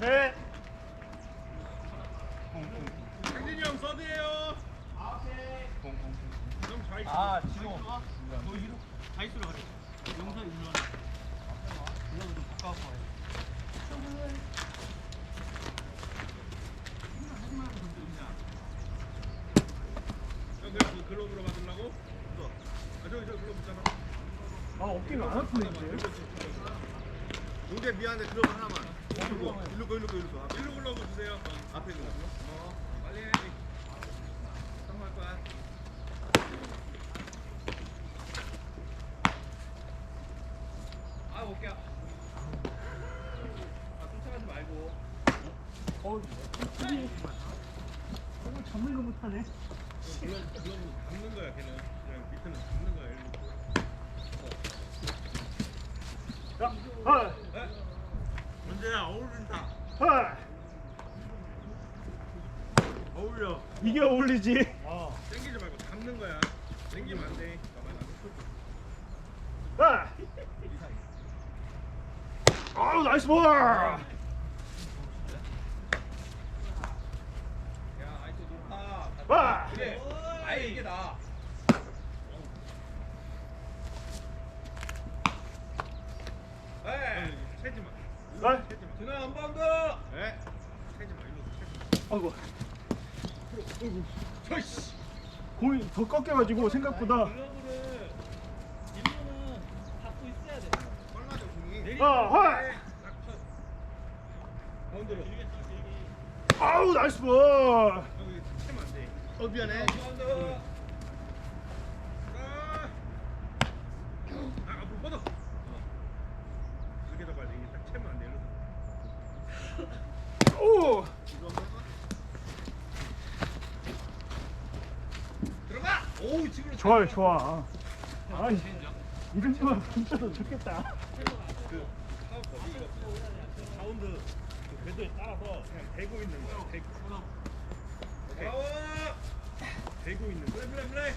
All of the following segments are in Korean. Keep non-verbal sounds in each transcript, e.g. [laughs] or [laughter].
네. 강진이 형 서드예요. 형 좌익수. 아, 진호. 너 이로 좌익수로 가자. 영상 일로 와. 이거 좀형 그냥 그 글로브로 받으려고? 아 저기 저 글로브 있잖아. 아, 어깨가 안 아프네, 이제. 용대 미안해 글러브 하나만 일로 거 일로 거 일로 거 일로 거 앞에 일로 글로브 주세요. 앞에 거 어, 빨리. 성공할 거야. 아, 올게요. 아, 쫓아가지 말고. 어, 잡는 거 못하네. 그럼, 그럼 잡는 거야, 걔는. 그냥 밑에는 잡는 거야, 일로. 자, 헐, 에? 문제야, 어울린다. 헐. 어울려. 이게 어울리지. 어. 당기지 말고 잡는 거야. 당기면 안 돼. 헐. 아우, 나이스 볼. 야, 아이스 좋다. 와. 그래. 아예 이게 나. 에이, 채지 마. 헐. 채지 마. 준아 한 번 더. 네 채지 마. 일로 채지 마. 아이고. 공이 더 꺾여가지고 생각보다. 아, 헐. 가운데로. 아우, 나이스 볼. 어 미안해 한번 더. 아, 아, 앞으로 뻗어. 어. 이렇게 더 빨리. 이게 딱 채면 안 돼. 일로. 오. 이거 한번 해봐 들어가. 오, 지금 좋아요, 좋아. 아이, 이 정도면 진짜도 좋겠다. 그 궤도에 따라서 그냥 대고 있는 거야. 대고. 오케이. 대고 있는 거야. 플레이 플레이.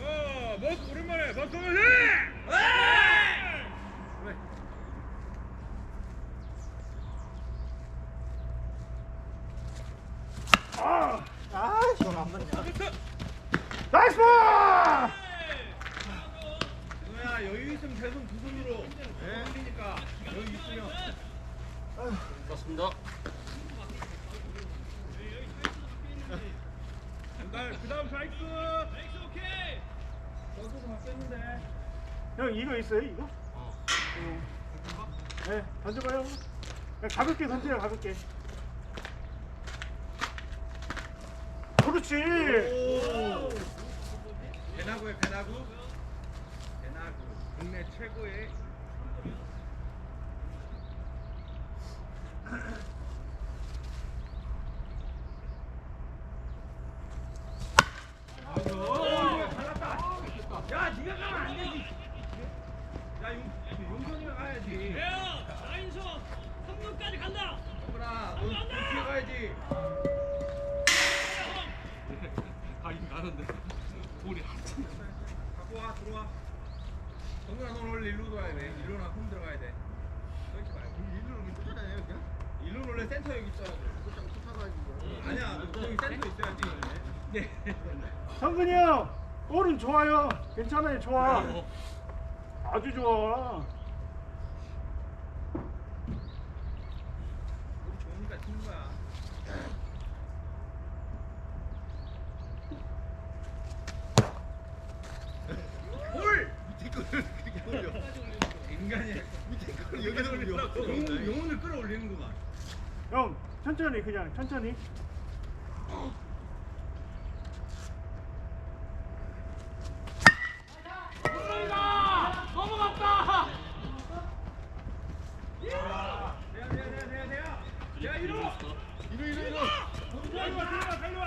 어, 멋 오랜만에 멋성을 해. 그래. 아, 아, 이건 안 맞냐? 나이스 볼. 누나야 여유 있으면 계속 두 손으로 네. 올리니까 여유 있으면. 맞습니다 그 다음 사이클. 사이클 오케이. 다 뺐는데. 형 이거 있어요, 이거? 어. 네, 던져봐요. 그냥 가볍게 던져요, 가볍게. 그렇지. 배나구에 배나구. 배나구. 국내 최고의. 정근아, 넌 원래 일로 들어가야 돼. 일로나 홈 들어가야 돼. 서 있지 말고. 일로 오면 쫓아다녀요 그냥 일로 원래 센터 여기 있어야 돼. 쫓아 쫓아가야지 아니야, 너 여기 센터 있어야지. 네. 성근이 형, 볼은 좋아요. 괜찮아요, 좋아. 아주 좋아. 우리 좋으니까 치는 거야. 볼! 밑에 거를 그렇게 올려 인간이 밑에 거를 여기다 올려 영혼, 영혼을 끌어올리는구만. 형, 천천히 그냥 천천히. 대야, 대야, 대야, 대야, 대야. 야, 이리 와. 이거 이거 이거 달려와, 달려와, 달려와,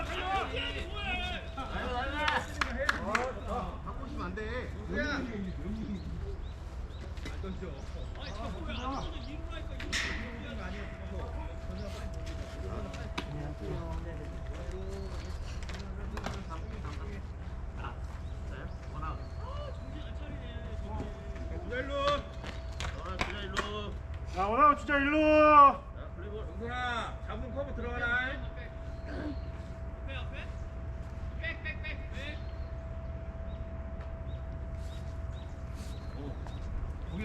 달려와. 갖고 있으면 안돼 누구야? 야 원아 진짜 일로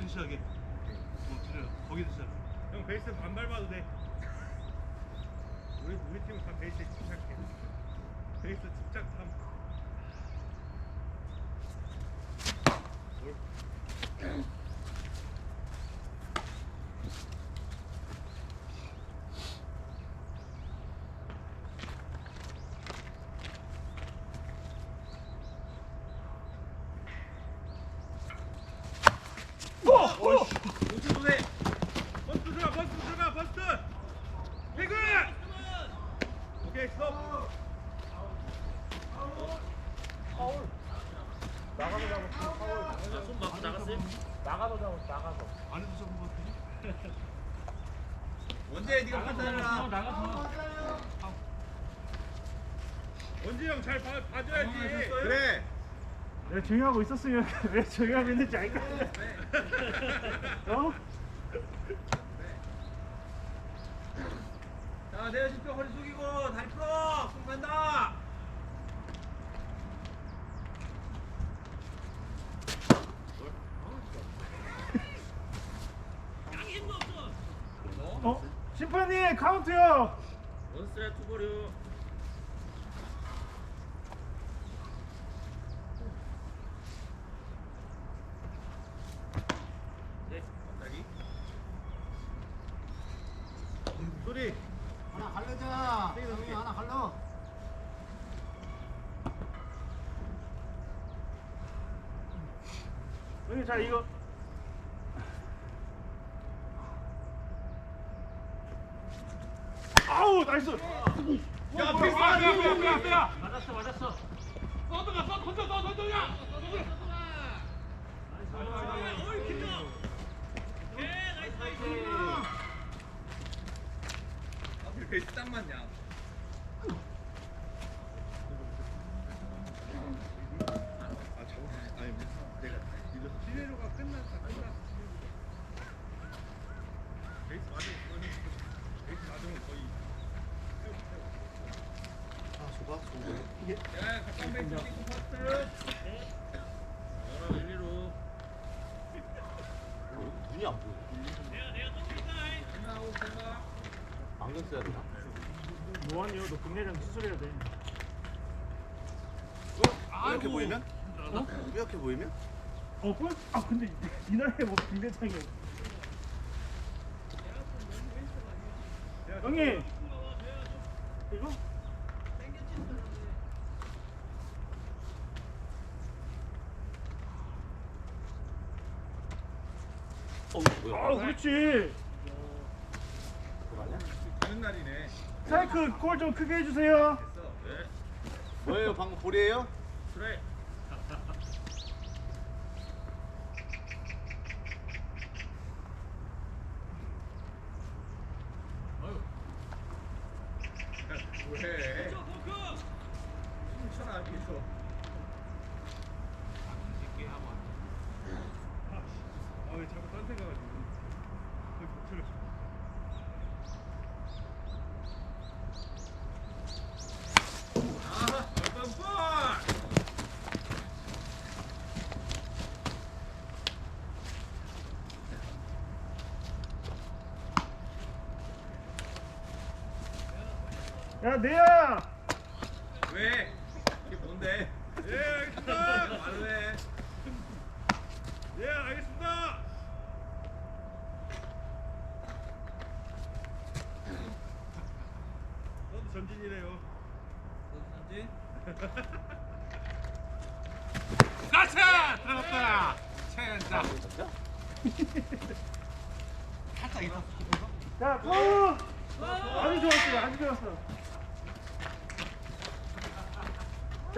거기서 시작해. 어, 들려. 거기서 시작. 형 베이스 반 밟아도 돼. 우리 우리 팀은 다 베이스에 집착해. 베이스 집착 탐. 우측 도세. 버스 들어가, 버스 들어가, 버스. 태근. 오케이, 스톱. 손 맞고 나갔어요? 안에서 잡은 것 같은데. 원재 네가 판단해라. 원지 형잘 봐줘야지. 그래. 내가 조용하고 있었으면 왜 조용하고 있는지 알까? 어? 자, 내려십시오. 허리 숙이고 다리 풀어. 손 간다. 어? 심판님 카운트요. 원스트라이크. 네, 갑자기. 소리. 하나 갈르자. 형이 하나 갈러. 형님 자 이거 아우 나이스. 야, 패스 안 돼. 맞았어 맞았어. 뻗어가 뻗 던져 너 던져야. 어이 김정. 오케이 나이스 나이스. 베이스 딱 맞냐? 아, 저거 아니 내가 이거 시내로가 끝났다, 끝났어. 베이스 맞으면 그거는 베이스 맞으면 거의. 야, 가까운 베이스 찍고 퍼스트. 열어 1, 2로. 눈이 안 보여. 내가 내가 던진다. 끝나고 생각. 써야 되나? 뭐하니요? 너 금내장 수술해야 돼. 이렇게 보이면? 이렇게 보이면? 어, 꿀? 아 근데 이, 이 나라에 뭐 금내장이야. 형님 이거? 어, 뭐야? 아 그렇지. 날이네. 사이클 콜좀 크게 해주세요. 됐어. 네. 뭐예요? 방금 볼이에요? 그래. 왜? 춤춰라. 아, 왜 자꾸 딴 생각하지? 거의 못 틀렸어. 아하, 뻔뻔. 야 내야. 왜? 이게 뭔데? 예, 알겠습니다. 말을 해. 예, 알겠습니다. 너도 전진이래요. 어디 [laughs] 가차! 들어갔다! 체한다. 자 파울. 아주 좋았어. 아주 좋았어.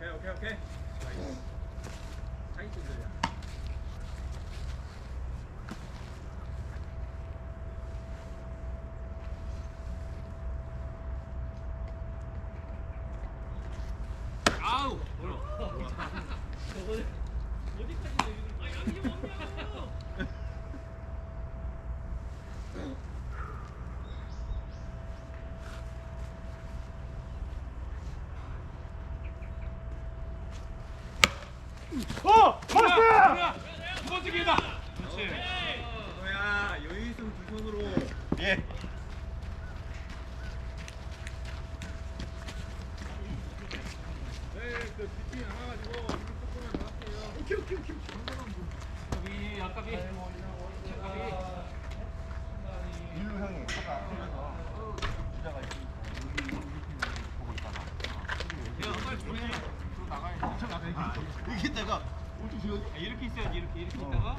오케이 오케이 오케이. 자기 친구야. 아우 어려. 저거 어디까지 내리는 거야? 아, 이렇게 있어야지 이렇게 이렇게 있다가.